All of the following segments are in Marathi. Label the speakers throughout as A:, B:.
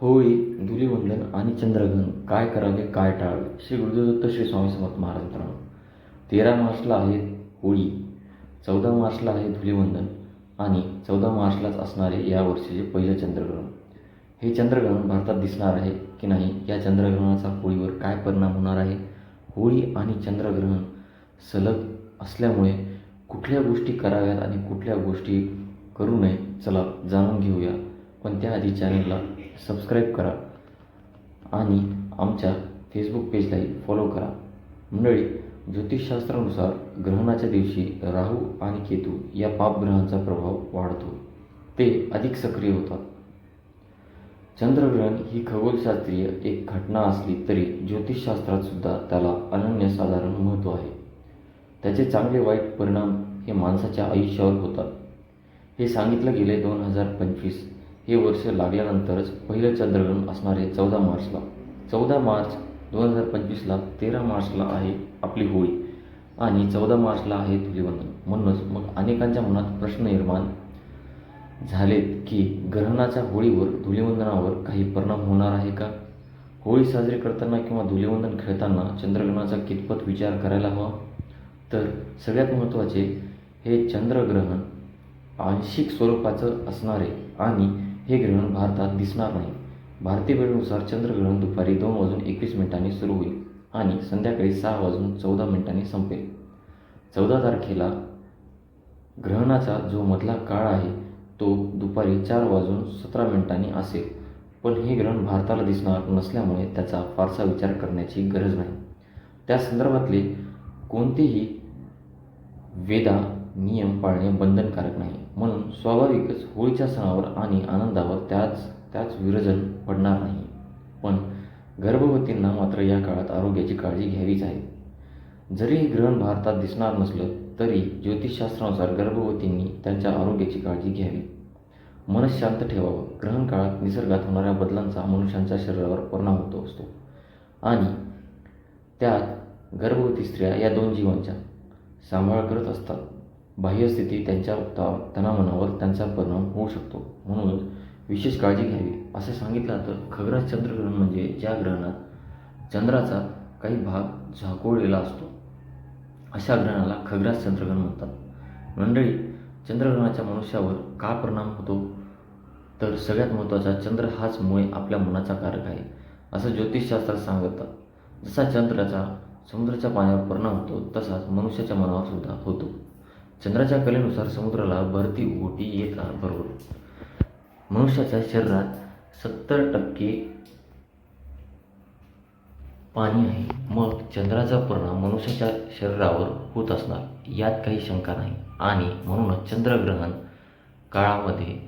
A: होळी धुलीवंदन आणि चंद्रग्रहण काय करावे काय टाळावे? श्री गुरुदेवदत्त श्री स्वामी समर्थ महाराज मित्रांनो तेरा मार्चला आहे होळी चौदा मार्चला आहे धुलीवंदन आणि चौदा मार्चलाच असणारे या वर्षीचे पहिले चंद्रग्रहण. हे चंद्रग्रहण भारतात दिसणार आहे की नाही? या चंद्रग्रहणाचा होळीवर काय परिणाम होणार आहे? होळी आणि चंद्रग्रहण सलग असल्यामुळे कुठल्या गोष्टी कराव्यात आणि कुठल्या गोष्टी करू नये चला जाणून घेऊया. पण त्याआधी चॅनलला सबस्क्राईब करा आणि आमच्या फेसबुक पेजलाही फॉलो करा. मंडळी ज्योतिषशास्त्रानुसार ग्रहणाच्या दिवशी राहू आणि केतू या पापग्रहांचा प्रभाव वाढतो. ते अधिक सक्रिय होतात. चंद्रग्रहण ही खगोलशास्त्रीय एक घटना असली तरी ज्योतिषशास्त्रात सुद्धा त्याला अनन्यसाधारण महत्त्व आहे. त्याचे चांगले वाईट परिणाम हे माणसाच्या आयुष्यावर होतात. हे सांगितलं गेले दोन हजार पंचवीस हे वर्ष लागल्यानंतरच पहिलं चंद्रग्रहण असणार आहे चौदा मार्चला. चौदा मार्च दोन हजार पंचवीसला तेरा मार्चला आहे आपली होळी आणि चौदा मार्चला आहे धुलीवंदन म्हणूनच मग अनेकांच्या मनात प्रश्न निर्माण झालेत की ग्रहणाच्या होळीवर धुलीवंदनावर काही परिणाम होणार आहे का? होळी साजरी करताना किंवा धुलीवंदन खेळताना चंद्रग्रहणाचा कितपत विचार करायला हवा? तर सगळ्यात महत्त्वाचे हे चंद्रग्रहण आंशिक स्वरूपाचं असणारे आणि हे ग्रहण भारतात दिसणार नाही भारतीय वेळेनुसार चंद्रग्रहण दुपारी दोन वाजून एकवीस मिनिटांनी सुरू होईल आणि संध्याकाळी सहा वाजून चौदा मिनिटांनी संपेल. चौदा तारखेला ग्रहणाचा जो मधला काळ आहे तो दुपारी चार वाजून सतरा मिनिटांनी असेल. पण हे ग्रहण भारताला दिसणार नसल्यामुळे त्याचा फारसा विचार करण्याची गरज नाही. त्या संदर्भातले कोणतेही वेदा नियम पाळणे बंधनकारक नाही. म्हणून स्वाभाविकच होळीच्या सणावर आणि आनंदावर त्याच त्याच विरजन पडणार नाही. पण गर्भवतींना मात्र या काळात आरोग्याची काळजी घ्यावीच आहे. जरी हे ग्रहण भारतात दिसणार नसलं तरी ज्योतिषशास्त्रानुसार गर्भवतींनी त्यांच्या आरोग्याची काळजी घ्यावी. मन शांत ठेवावं. ग्रहण काळात निसर्गात होणाऱ्या बदलांचा मनुष्यांच्या शरीरावर परिणाम होतो असतो. आणि त्यात गर्भवती स्त्रिया या दोन जीवांच्या सांभाळ करत असतात. बाह्यस्थिती त्यांच्या ता तणावमनावर त्यांचा परिणाम होऊ शकतो. म्हणून विशेष काळजी घ्यावी. असं सांगितलं तर खग्रास चंद्रग्रहण म्हणजे ज्या ग्रहणात चंद्राचा काही भाग झाकोळलेला असतो अशा ग्रहणाला खग्रास चंद्रग्रहण म्हणतात. मंडळी चंद्रग्रहणाच्या मनुष्यावर का परिणाम होतो? तर सगळ्यात महत्त्वाचा चंद्र हाच मुळे आपल्या मनाचा कारक आहे असं ज्योतिषशास्त्रात सांगतात जसा चंद्राचा समुद्राच्या पाण्यावर परिणाम होतो तसाच मनुष्याच्या मनावर सुद्धा होतो. चंद्राच्या कलेनुसार समुद्राला भरती ओटी येत बरोबर. मनुष्याच्या शरीरात सत्तर टक्के पाणी आहे. मग चंद्राचा परिणाम मनुष्याच्या शरीरावर होत असणार यात काही शंका नाही. आणि म्हणूनच चंद्रग्रहण काळामध्ये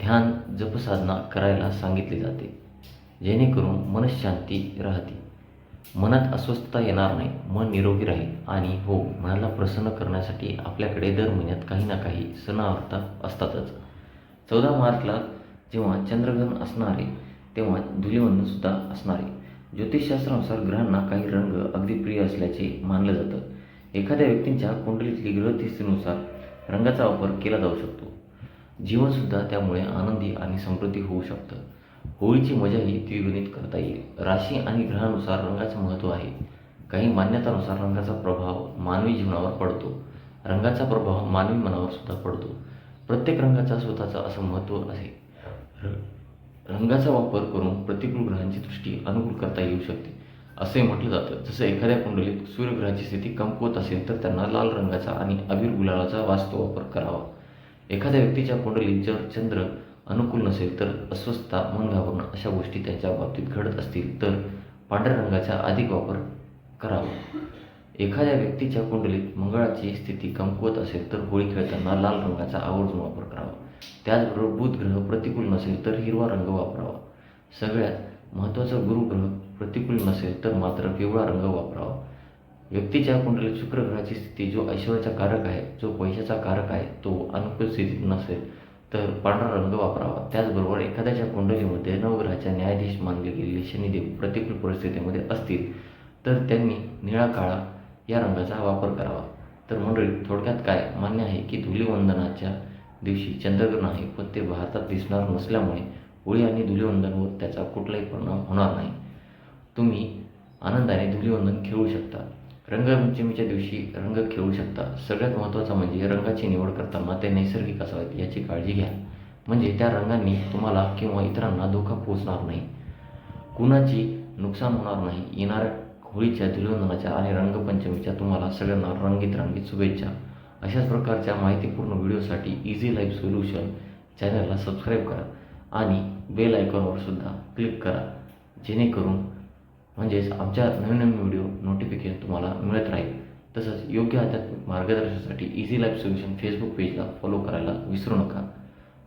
A: ध्यान जपसाधना करायला सांगितले जाते जेणेकरून मनशांती राहते. मनात अस्वस्थता येणार नाही मन निरोगी राहील आणि हो मनाला प्रसन्न करण्यासाठी आपल्याकडे दर महिन्यात काही ना काही सणावार्ता असतातच. चौदा मार्चला जेव्हा चंद्रग्रहण असणारे तेव्हा धुलीवंदनसुद्धा असणारे. ज्योतिषशास्त्रानुसार ग्रहांना काही रंग अगदी प्रिय असल्याचे मानलं जातं. एखाद्या व्यक्तींच्या कुंडलीतली ग्रहस्थितीनुसार रंगाचा वापर केला जाऊ शकतो. जीवनसुद्धा त्यामुळे आनंदी आणि समृद्धी होऊ शकतं. होळीची मजाही द्विगुणित करता येईल. राशी आणि ग्रहानुसार रंगाचं महत्त्व आहे. काही मान्यतानुसार रंगाचा प्रभाव मानवी जीवनावर पडतो. रंगाचा प्रभाव मानवी मनावर सुद्धा पडतो. प्रत्येक रंगाचा स्वतःचा असं महत्त्व आहे. रंगाचा वापर करून प्रतिकूल ग्रहांची दृष्टी अनुकूल करता येऊ शकते. असे म्हटलं जातं. जसं एखाद्या कुंडलीत सूर्यग्रहाची स्थिती कमकुवत असेल तर त्यांना लाल रंगाचा आणि अबीर गुलालाचा वास्तव वापर करावा. एखाद्या व्यक्तीच्या कुंडलीत जर चंद्र अनुकूल नसेल तर अस्वस्थता मन घाबरणं अशा गोष्टी त्यांच्या बाबतीत घडत असतील तर पांढऱ्या रंगाचा अधिक वापर करावा. एखाद्या व्यक्तीच्या कुंडलीत मंगळाची स्थिती कमकुवत असेल तर होळी खेळताना लाल रंगाचा आवर्जून वापर करावा. त्याचबरोबर बुध ग्रह प्रतिकूल नसेल तर हिरवा रंग वापरावा. सगळ्यात महत्त्वाचा गुरुग्रह प्रतिकूल नसेल तर मात्र पिवळा रंग वापरावा. व्यक्तीच्या कुंडलीत शुक्रग्रहाची स्थिती जो ऐश्वर्याचा कारक आहे जो पैशाचा कारक आहे तो अनुकूल स्थितीत नसेल तर पांढरा रंग वापरावा. त्याचबरोबर एखाद्याच्या कुंडलीमध्ये नवग्रहाच्या न्यायाधीश मानले गेलेले शनिदेव प्रतिकूल परिस्थितीमध्ये असतील तर त्यांनी निळा काळा या रंगाचा वापर करावा. तर मंडळी थोडक्यात काय? मान्य आहे की धुलीवंदनाच्या दिवशी चंद्रग्रहण आहे पण ते भारतात दिसणार नसल्यामुळे होळी आणि धुलीवंदनवर त्याचा कुठलाही परिणाम होणार नाही. तुम्ही आनंदाने धुलीवंदन खेळू शकता. रंगपंचमीच्या दिवशी रंग खेळू शकता. सगळ्यात महत्त्वाचं म्हणजे रंगाची निवड करताना ते नैसर्गिक असावेत याची काळजी घ्या. म्हणजे त्या रंगांनी तुम्हाला किंवा इतरांना धोका पोहोचणार नाही. कुणाची नुकसान होणार नाही. येणाऱ्या होळीच्या धुलीवंदनाच्या आणि रंगपंचमीच्या तुम्हाला सगळ्यांना रंगीत रंगीत शुभेच्छा. अशाच प्रकारच्या माहितीपूर्ण व्हिडिओसाठी इझी लाईफ सोल्युशन चॅनलला सबस्क्राईब करा. आणि बेल आयकॉनवर सुद्धा क्लिक करा. जेणेकरून म्हणजेच आमच्या नवीन नवीन व्हिडिओ नोटिफिकेशन तुम्हाला मिळत राहील. तसंच योग्य आध्यात्मिक मार्गदर्शनासाठी इझी लाईफ सोल्युशन फेसबुक पेजला फॉलो करायला विसरू नका.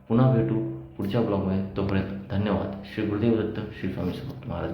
A: पुन्हा भेटू पुढच्या ब्लॉगमध्ये तोपर्यंत धन्यवाद. श्री गुरुदेव दत्त श्री स्वामी समर्थ महाराज